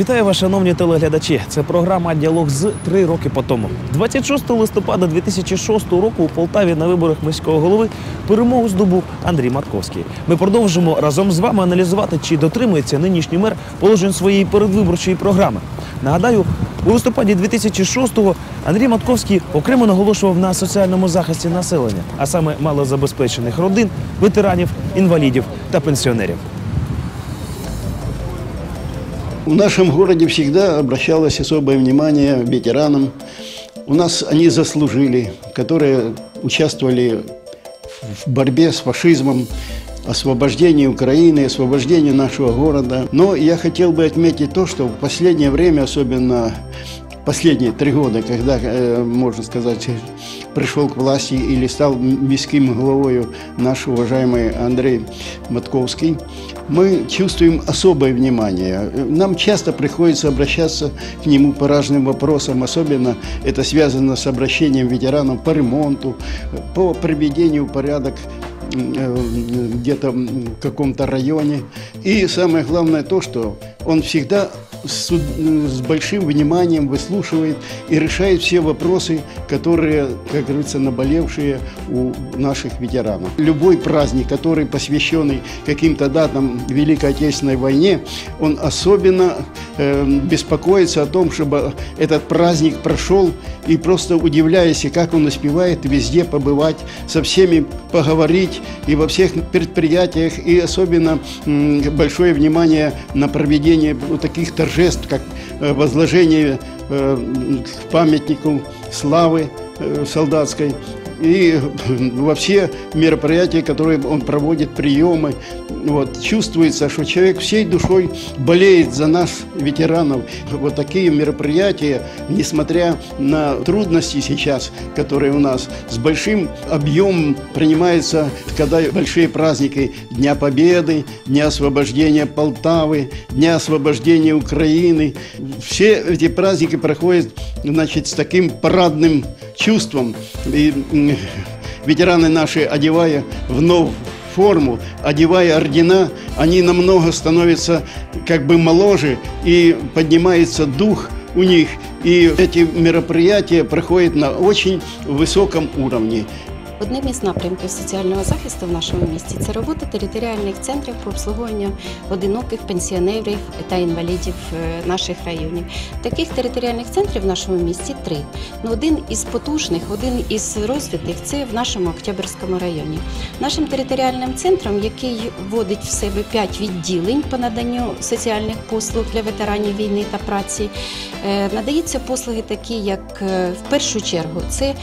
Вітаю вас, шановні телеглядачі. Це програма Діалог з три роки по тому. 26 листопада 2006 року у Полтаві на виборах міського голови перемогу здобув Андрій Матковський. Ми продовжимо разом з вами аналізувати, чи дотримується нинішній мер положень своєї передвиборчої програми. Нагадаю, у листопаді 2006-го Андрій Матковський окремо наголошував на соціальному захисті населення, а саме малозабезпечених родин, ветеранів, інвалідів та пенсіонерів. В нашем городе всегда обращалось особое внимание ветеранам. У нас они заслужили, которые участвовали в борьбе с фашизмом, освобождении Украины, освобождении нашего города. Но я хотел бы отметить то, что в последнее время, особенно последние три года, когда, э, можно сказать, пришел к власти или стал міським главою наш уважаемый Андрей Матковский, мы чувствуем особое внимание. Нам часто приходится обращаться к нему по разным вопросам, особенно это связано с обращением ветеранов по ремонту, по приведению порядок э, где-то в каком-то районе. И самое главное то, что он всегда с, с большим вниманием выслушивает и решает все вопросы, которые, как говорится, наболевшие у наших ветеранов. Любой праздник, который посвященный каким-то датам Великой Отечественной войне, он особенно э, беспокоится о том, чтобы этот праздник прошел и просто удивляясь, как он успевает везде побывать, со всеми поговорить и во всех предприятиях, и особенно большое внимание на проведение таких торжеств, как э, возложение э, к памятнику славы э, солдатской и во все мероприятия, которые он проводит, приемы. Вот, чувствуется, что человек всей душой болеет за нас, ветеранов. Вот такие мероприятия, несмотря на трудности сейчас, которые у нас, с большим объемом принимаются, когда большие праздники Дня Победы, Дня освобождения Полтавы, Дня освобождения Украины. Все эти праздники проходят значит, с таким парадным чувством. И ветераны наши, одевая вновь форму, одевая ордена, они намного становятся как бы моложе и поднимается дух у них. И эти мероприятия проходят на очень высоком уровне. Одним із напрямків соціального захисту в нашому місті це робота територіальних центрів по обслуговуванню одиноких пенсіонерів та інвалідів е, наших районів. Таких територіальних центрів в нашому місті три. Ну, один із потужних, один із розвитих це в нашому Октябрьському районі. Нашим територіальним центром, який вводить в себе п'ять відділень по наданню соціальних послуг для ветеранів війни та праці, е, надаються послуги такі, як е, в першу чергу це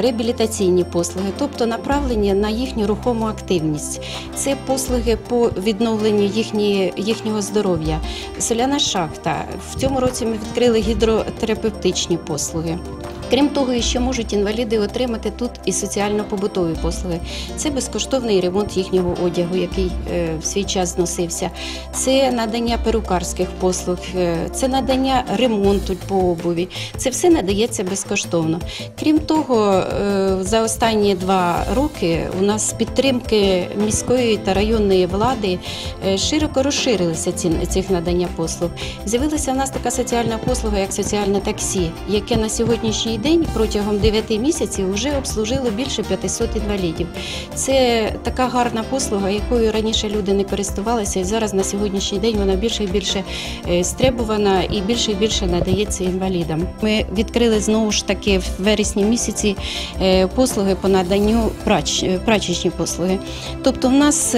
реабілітаційні послуги, тобто направлені на їхню рухому активність. Це послуги по відновленню їхні, їхнього здоров'я. Соляна шахта. В цьому році ми відкрили гідротерапевтичні послуги. Крім того, ще можуть інваліди отримати тут і соціально-побутові послуги. Це безкоштовний ремонт їхнього одягу, який е, в свій час зносився. Це надання перукарських послуг, е, це надання ремонту по обуві. Це все надається безкоштовно. Крім того, е, за останні два роки у нас підтримки міської та районної влади широко розширилися цих надання послуг. З'явилася в нас така соціальна послуга, як соціальне таксі, яке на сьогоднішній день протягом 9 місяців вже обслужило більше 500 інвалідів. Це така гарна послуга, якою раніше люди не користувалися, і зараз на сьогоднішній день вона більше і більше е, стребувана і більше і більше надається інвалідам. Ми відкрили знову ж таки в вересні місяці е, послуги по наданню прач, е, прачечні послуги. Тобто, в нас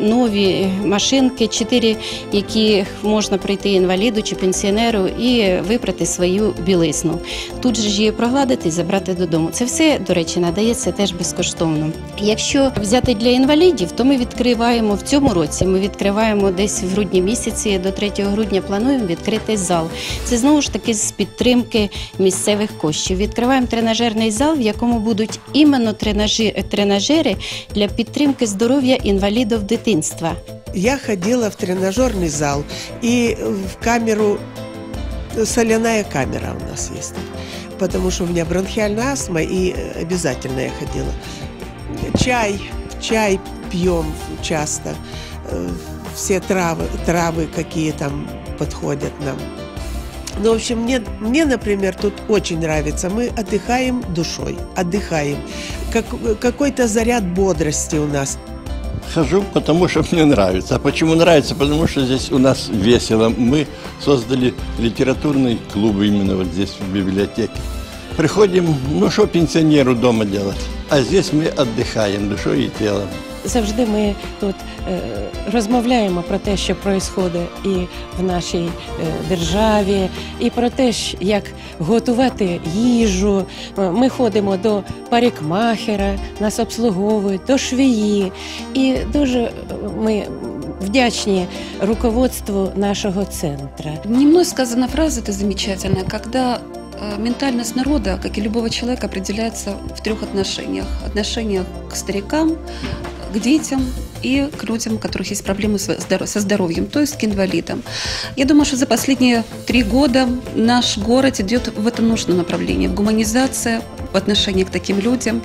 нові машинки, чотири, які можна прийти інваліду чи пенсіонеру і випрати свою білизну. Тут же ж її прогладити і забрати додому. Це все, до речі, надається теж безкоштовно. Якщо взяти для інвалідів, то ми відкриваємо в цьому році. Ми відкриваємо десь в грудні місяці до 3 грудня. Плануємо відкрити зал. Це знову ж таки з підтримки місцевих коштів. Відкриваємо тренажерний зал, в якому будуть іменно тренажери для підтримки здоров'я інвалідів дитинства. Я ходила в тренажерный зал и в камеру, соляная камера у нас есть, потому что у меня бронхиальная астма и э, обязательно я ходила. Чай, чай пьем часто, э, все травы, травы какие там подходят нам. Ну, в общем, мне, мне, например, тут очень нравится. Мы отдыхаем душой, отдыхаем. Как, какой-то заряд бодрости у нас. Хожу, потому что мне нравится. А почему нравится? Потому что здесь у нас весело. Мы создали литературный клуб именно вот здесь, в библиотеке. Приходим, ну что пенсионеру дома делать? А здесь мы отдыхаем душой и телом. Завжди ми тут е, розмовляємо про те, що відбувається і в нашій е, державі, і про те, як готувати їжу. Е, Ми ходимо до парикмахера, нас обслуговують, до швії. І дуже ми вдячні руководству нашого центру. Не мной сказана фраза, это замечательная, когда э, ментальность народа, как и любого человека, определяется в трех отношениях. Отношениях к старикам, к детям и к людям, у которых есть проблемы со здоро- со здоровьем, то есть к инвалидам. Я думаю, что за последние три года наш город идет в это нужном направлении, в гуманизация в отношении к таким людям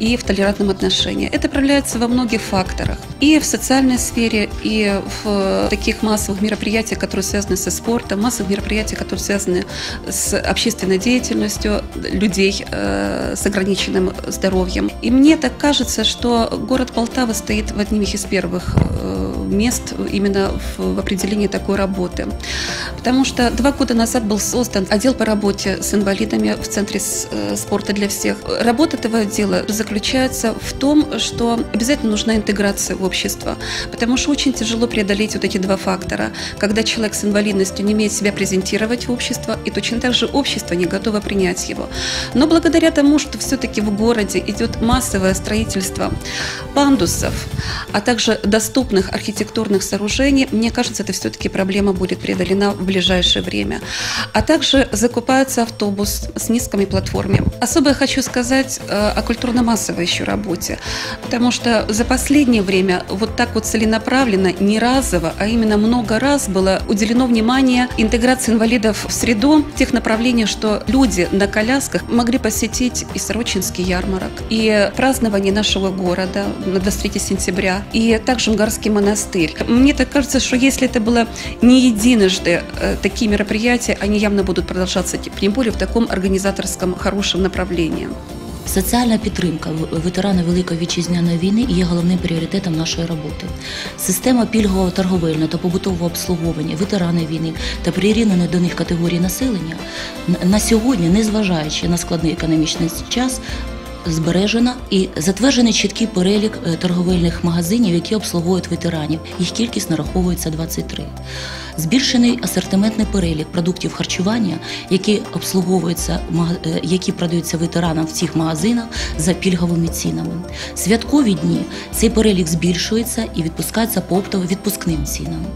и в толерантном отношении. Это проявляется во многих факторах. И в социальной сфере, и в таких массовых мероприятиях, которые связаны со спортом, массовых мероприятиях, которые связаны с общественной деятельностью людей э, с ограниченным здоровьем. И мне так кажется, что город Полтава стоит в одних из первых э, мест именно в, в определении такой работы. Потому что два года назад был создан отдел по работе с инвалидами в Центре э, спорта для всех. Работа этого отдела заключается в том, что обязательно нужна интеграция в общество, потому что очень тяжело преодолеть вот эти два фактора, когда человек с инвалидностью не умеет себя презентировать в общество, и точно так же общество не готово принять его. Но благодаря тому, что все-таки в городе идет массовое строительство пандусов, а также доступных архитектурных сооружений, мне кажется, это все-таки проблема будет преодолена в ближайшее время. А также закупается автобус с низкими платформами. Особо я хочу сказать э, о культурно-массовой еще работе, потому что за последнее время вот так вот целенаправленно, не разово, а именно много раз было уделено внимание интеграции инвалидов в среду тех направлений, что люди на колясках могли посетить и Сорочинский ярмарок, и празднование нашего города на 23 сентября, и также Унгарский монастырь. Мне так кажется, что если это было не единожды э, такие мероприятия, они явно будут продолжаться, тем более в таком организаторском хорошем направлении. Соціальна підтримка в- ветеранів Великої вітчизняної війни є головним пріоритетом нашої роботи. Система пільгового торговельного та побутового обслуговування ветерани війни та прирівняних до них категорій населення н- на сьогодні, незважаючи на складний економічний час. Збережена і затверджений чіткий перелік е, торговельних магазинів, які обслуговують ветеранів. Їх кількість нараховується 23. Збільшений асортиментний перелік продуктів харчування, які обслуговуються, е, які продаються ветеранам в цих магазинах за пільговими цінами. Святкові дні цей перелік збільшується і відпускається по оптово-відпускним цінам.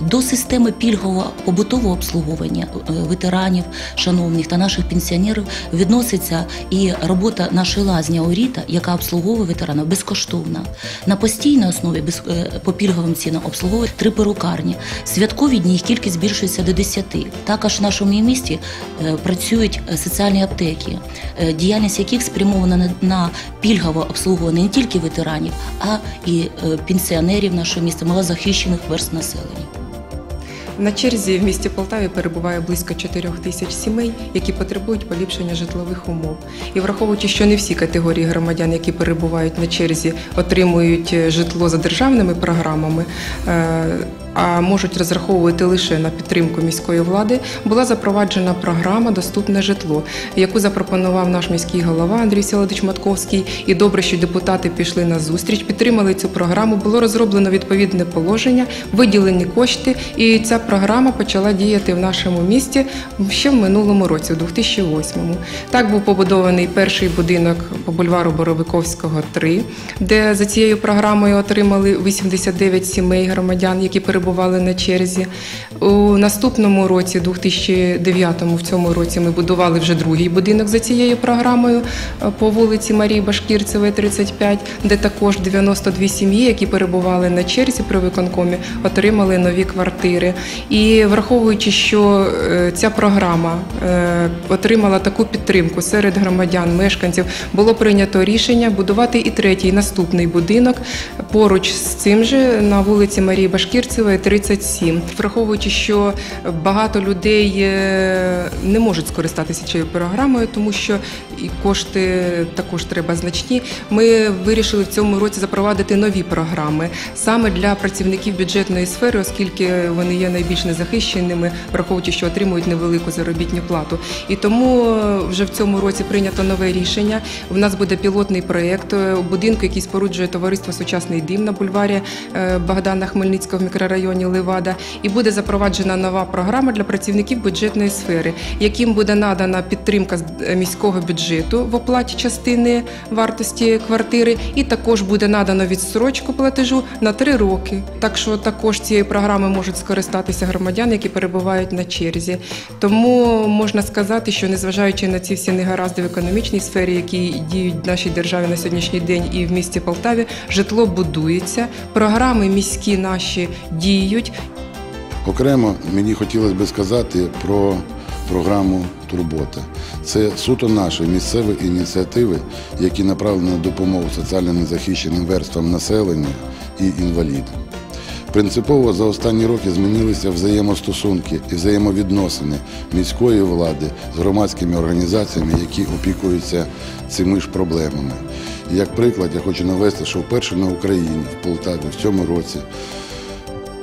До системи пільгового побутового обслуговування е, ветеранів, шановних та наших пенсіонерів відноситься і робота нашої лазні Оріта, яка обслуговує ветеранів безкоштовно. На постійній основі без, е, по пільговим цінам обслуговує три перукарні. Святкові дні їх кількість збільшується до 10. Також в нашому місті е, працюють е, соціальні аптеки, діяльність яких спрямована на, пільгове обслуговування не тільки ветеранів, а і пенсіонерів нашого міста, малозахищених верст населення. На черзі в місті Полтаві перебуває близько 4 тисяч сімей, які потребують поліпшення житлових умов. І враховуючи, що не всі категорії громадян, які перебувають на черзі, отримують е, житло за державними програмами, е, а можуть розраховувати лише на підтримку міської влади, була запроваджена програма Доступне житло, яку запропонував наш міський голова Андрій Селодич Матковський. І добре, що депутати пішли на зустріч, підтримали цю програму. Було розроблено відповідне положення, виділені кошти, і ця програма почала діяти в нашому місті ще в минулому році, у 2008-му. Так був побудований перший будинок по бульвару Боровиковського, 3, де за цією програмою отримали 89 сімей громадян, які перебували на черзі. У наступному році, 2009-му, в цьому році, ми будували вже другий будинок за цією програмою е, по вулиці Марії Башкірцевої, 35, де також 92 сім'ї, які перебували на черзі при виконкомі, отримали нові квартири. І враховуючи, що е, ця програма е, отримала таку підтримку серед громадян, мешканців, було прийнято рішення будувати і третій наступний будинок поруч з цим же на вулиці Марії Башкірцевої, 37. Враховуючи що багато людей е, не можуть скористатися цією програмою, тому що і кошти також треба значні. Ми вирішили в цьому році запровадити нові програми саме для працівників бюджетної сфери, оскільки вони є найбільш незахищеними, враховуючи, що отримують невелику заробітну плату. І тому е, вже в цьому році прийнято нове рішення. У нас буде пілотний проєкт е, будинку, який споруджує товариство Сучасний дім на бульварі Богдана Хмельницького в мікрорайоні Левада. І буде запроваджена нова програма для працівників бюджетної сфери, яким буде надана підтримка з е, міського бюджету в оплаті частини вартості квартири, і також буде надано відстрочку платежу на три роки. Так що також цією програмою можуть скористатися громадяни, які перебувають на черзі. Тому можна сказати, що незважаючи на ці всі негаразди в економічній сфері, які діють в нашій державі на сьогоднішній день і в місті Полтаві, житло будується, програми міські наші діють. Окремо мені хотілося би сказати про програму Турбота. Це суто наші місцеві ініціативи, які направлені на допомогу соціально незахищеним верствам населення і інвалідам. Принципово за останні роки змінилися взаємостосунки і взаємовідносини міської влади з громадськими організаціями, які опікуються цими ж проблемами. Як приклад, я хочу навести, що вперше на Україні в Полтаві в цьому році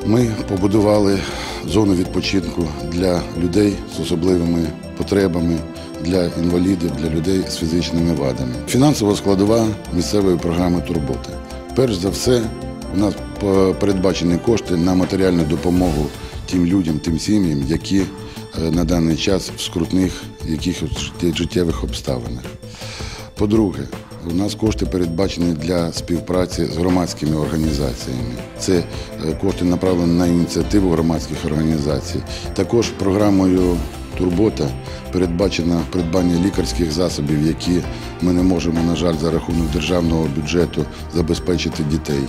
ми побудували зону відпочинку для людей з особливими потребами, для інвалідів, для людей з фізичними вадами. Фінансова складова місцевої програми Турбота. Перш за все, у нас передбачені кошти на матеріальну допомогу тим людям, тим сім'ям, які е, на даний час в скрутних якихось життєвих обставинах. По-друге, у нас кошти передбачені для співпраці з громадськими організаціями. Це е, кошти направлені на ініціативу громадських організацій. Також програмою Турбота передбачено придбання лікарських засобів, які ми не можемо, на жаль, за рахунок державного бюджету забезпечити дітей.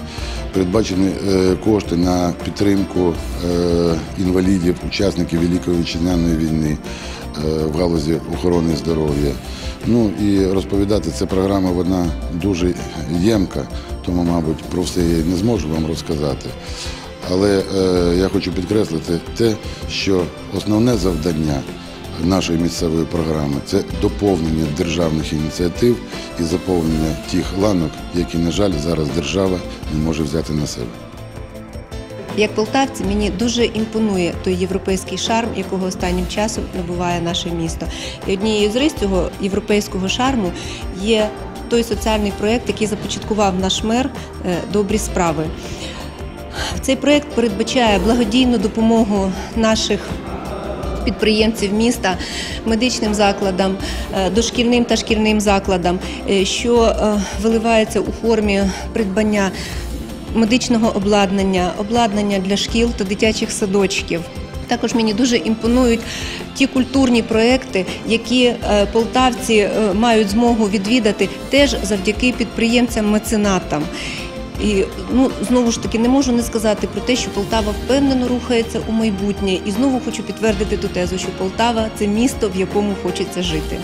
Передбачені е, кошти на підтримку е, інвалідів, учасників Великої вітчизняної війни в галузі охорони здоров'я. Ну і розповідати ця програма вона дуже ємка, тому, мабуть, про все я не зможу вам розказати. Але е, я хочу підкреслити те, що основне завдання нашої місцевої програми це доповнення державних ініціатив і заповнення тих ланок, які, на жаль, зараз держава не може взяти на себе. Як полтавці мені дуже імпонує той європейський шарм, якого останнім часом набуває наше місто. І однією з рис цього європейського шарму є той соціальний проєкт, який започаткував наш мер е, Добрі справи. Цей проєкт передбачає благодійну допомогу наших підприємців міста, медичним закладам, е, дошкільним та шкільним закладам, е, що виливається у формі придбання медичного обладнання, обладнання для шкіл та дитячих садочків. Також мені дуже імпонують ті культурні проекти, які е, полтавці е, мають змогу відвідати теж завдяки підприємцям-меценатам. І ну знову ж таки не можу не сказати про те, що Полтава впевнено рухається у майбутнє, і знову хочу підтвердити ту тезу, що Полтава це місто, в якому хочеться жити.